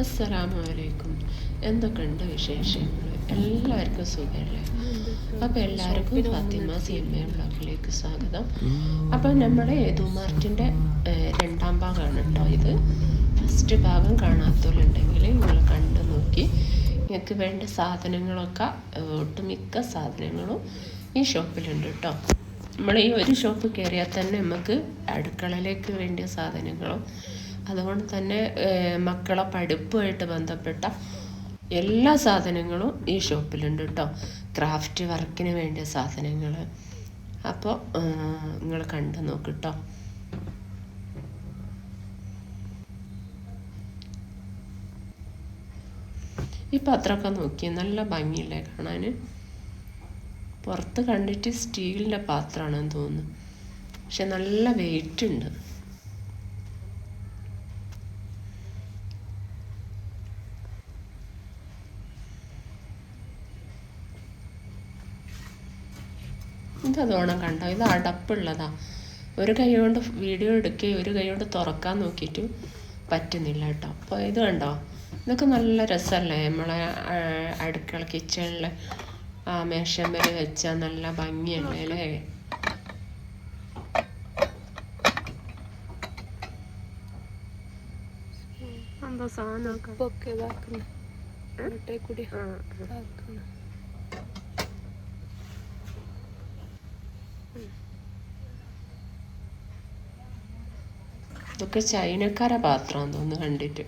അസ്സലാമു അലൈക്കും എന്തൊക്കെയുണ്ട് വിശേഷങ്ങൾ? എല്ലാവർക്കും സുഖമല്ലേ? അപ്പം എല്ലാവർക്കും ഫാത്തിമ സി എം എ ബ്ലോഗിലേക്ക് സ്വാഗതം. അപ്പോൾ നമ്മുടെ ഏതുമാർട്ടിന്റെ രണ്ടാം ഭാഗമാണ് കേട്ടോ ഇത്. ഫസ്റ്റ് ഭാഗം കാണാത്തവരുണ്ടെങ്കിൽ നിങ്ങൾ കണ്ടു നോക്കി. നിങ്ങൾക്ക് വേണ്ട സാധനങ്ങളൊക്കെ ഒട്ടുമിക്ക സാധനങ്ങളും ഈ ഷോപ്പിലുണ്ട് കേട്ടോ നമ്മൾ ഈ ഒരു ഷോപ്പ് കയറിയാൽ തന്നെ നമുക്ക് അടുക്കളയിലേക്ക് വേണ്ടിയ സാധനങ്ങളും അതുകൊണ്ട് തന്നെ മക്കളെ പഠിപ്പുമായിട്ട് ബന്ധപ്പെട്ട എല്ലാ സാധനങ്ങളും ഈ ഷോപ്പിലുണ്ട് കേട്ടോ ക്രാഫ്റ്റ് വർക്കിന് വേണ്ടിയ സാധനങ്ങൾ. അപ്പോൾ നിങ്ങൾ കണ്ടു നോക്ക് കേട്ടോ ഈ പത്രമൊക്കെ നോക്കി നല്ല ഭംഗിയില്ലേ കാണാൻ? പുറത്ത് കണ്ടിട്ട് സ്റ്റീലിന്റെ പാത്രമാണെന്ന് തോന്നുന്നു. പക്ഷെ നല്ല വെയിറ്റ് ഉണ്ട്. ഇതതോണം കണ്ടോ? ഇത് അടപ്പുള്ളതാ. ഒരു കൈ കൊണ്ട് വീഡിയോ എടുക്കുകയും ഒരു കൈ കൊണ്ട് തുറക്കാൻ നോക്കിയിട്ട് പറ്റുന്നില്ല കേട്ടോ. അപ്പോൾ ഇത് കണ്ടോ? ഇതൊക്കെ നല്ല രസമല്ലേ നമ്മളെ അടുക്കള കിച്ചണിൽ ആ മേശമ്മൽ വെച്ചാൽ നല്ല ഭംഗിയല്ലേ അല്ലേ? എന്താ ഇതാക്കുന്ന. മുട്ടേ കൂടി ഇതൊക്കെ ചൈനക്കാരെ പാത്രം തോന്നുന്നു കണ്ടിട്ട്.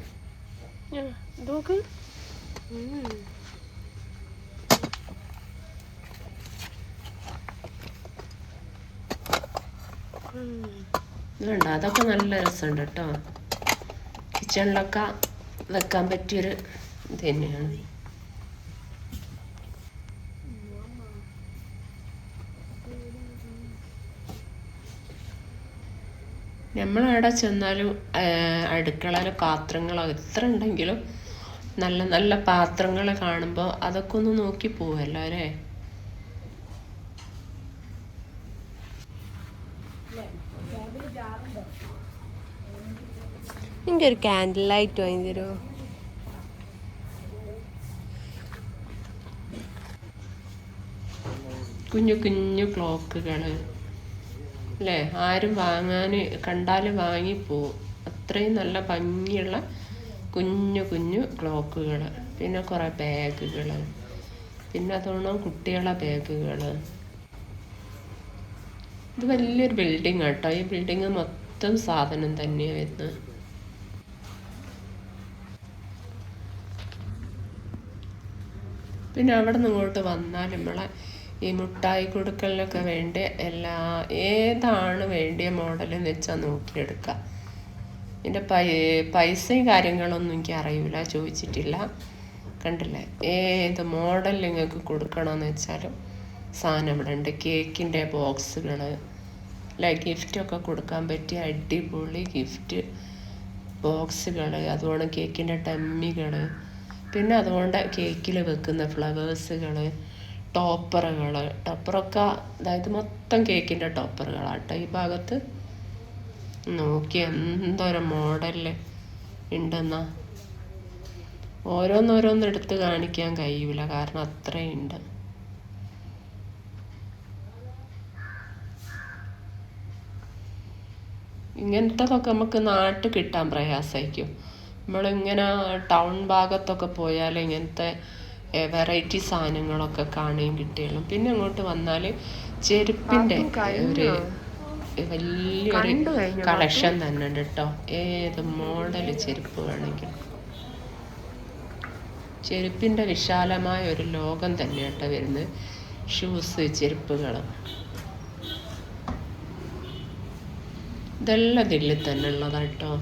അതൊക്കെ നല്ല രസമുണ്ട് കേട്ടോ. കിച്ചണിലൊക്കെ വെക്കാൻ പറ്റിയൊരു ഇത് തന്നെയാണ്. നമ്മളവിടെ ചെന്നാലും അടുക്കളയിൽ പാത്രങ്ങളോ എത്ര ഉണ്ടെങ്കിലും നല്ല നല്ല പാത്രങ്ങൾ കാണുമ്പോൾ അതൊക്കെ ഒന്ന് നോക്കി പോവല്ലോ അല്ലേ? എനിക്കൊരു ക്യാൻഡിൽ ലൈറ്റ് വാങ്ങി തരുമോ? കുഞ്ഞു കുഞ്ഞു ക്ലോക്കുകൾ അല്ലേ ആരും വാങ്ങാൻ കണ്ടാൽ വാങ്ങിപ്പോവും അത്രയും നല്ല ഭംഗിയുള്ള കുഞ്ഞു കുഞ്ഞു ക്ലോക്കുകൾ പിന്നെ കുറേ ബാഗുകൾ പിന്നെ അതോണം കുട്ടികളെ ബാഗുകൾ ഇത് വലിയൊരു ബിൽഡിംഗ് കേട്ടോ ഈ ബിൽഡിങ് മൊത്തം സാധനം തന്നെയാണ് പിന്നെ അവിടെ ഇങ്ങോട്ട് വന്നാൽ നമ്മളെ ഈ മുട്ടായി കൊടുക്കലിനൊക്കെ വേണ്ട എല്ലാ ഏതാണ് വേണ്ടിയ മോഡൽ എന്ന് വെച്ചാൽ നോക്കിയെടുക്കുക ഇതിന്റെ പൈ പൈസയും കാര്യങ്ങളൊന്നും എനിക്ക് അറിയില്ല ചോദിച്ചിട്ടില്ല. കണ്ടില്ലേ? ഏത് മോഡൽ നിങ്ങൾക്ക് കൊടുക്കണമെന്ന് വെച്ചാലും സാധനം ഇവിടെ ഉണ്ട്. കേക്കിന്റെ ബോക്സുകൾ അല്ലെ ഗിഫ്റ്റൊക്കെ കൊടുക്കാൻ പറ്റിയ അടിപൊളി ഗിഫ്റ്റ് ബോക്സുകൾ അതുപോലെ കേക്കിന്റെ ടമ്മികൾ പിന്നെ അതുകൊണ്ട് കേക്കിൽ വെക്കുന്ന ഫ്ലവേഴ്സുകൾ ടോപ്പറുകൾ ടോപ്പറൊക്കെ അതായത് മൊത്തം കേക്കിന്റെ ടോപ്പറുകളാട്ടോ ഈ ഭാഗത്ത്. നോക്കി എന്തോരം മോഡൽ ഉണ്ടെന്നാ. ഓരോന്നോരോന്ന് എടുത്ത് കാണിക്കാൻ കഴിയൂല കാരണം അത്രയുണ്ട്. ഇങ്ങനത്തതൊക്കെ നമുക്ക് നാട്ടിൽ കിട്ടാൻ പ്രയാസമായിരിക്കും. നമ്മളിങ്ങനെ ടൗൺ ഭാഗത്തൊക്കെ പോയാൽ ഇങ്ങനത്തെ വെറൈറ്റി സാധനങ്ങളൊക്കെ കാണുകയും കിട്ടിയുള്ളൂ പിന്നെ അങ്ങോട്ട് വന്നാൽ ചെരുപ്പിന്റെ ഒരു വലിയൊരു കളക്ഷൻ തന്നെ ഉണ്ട് കേട്ടോ. ഏത് മോഡൽ ചെരുപ്പ് വേണമെങ്കിലും. ചെരുപ്പിന്റെ വിശാലമായ ഒരു ലോകം തന്നെ കേട്ടോ വരുന്നത്. ഷൂസ് ചെരുപ്പുകൾ ഇതെല്ലാം ഇതിൽ തന്നെ ഉള്ളതാട്ടോ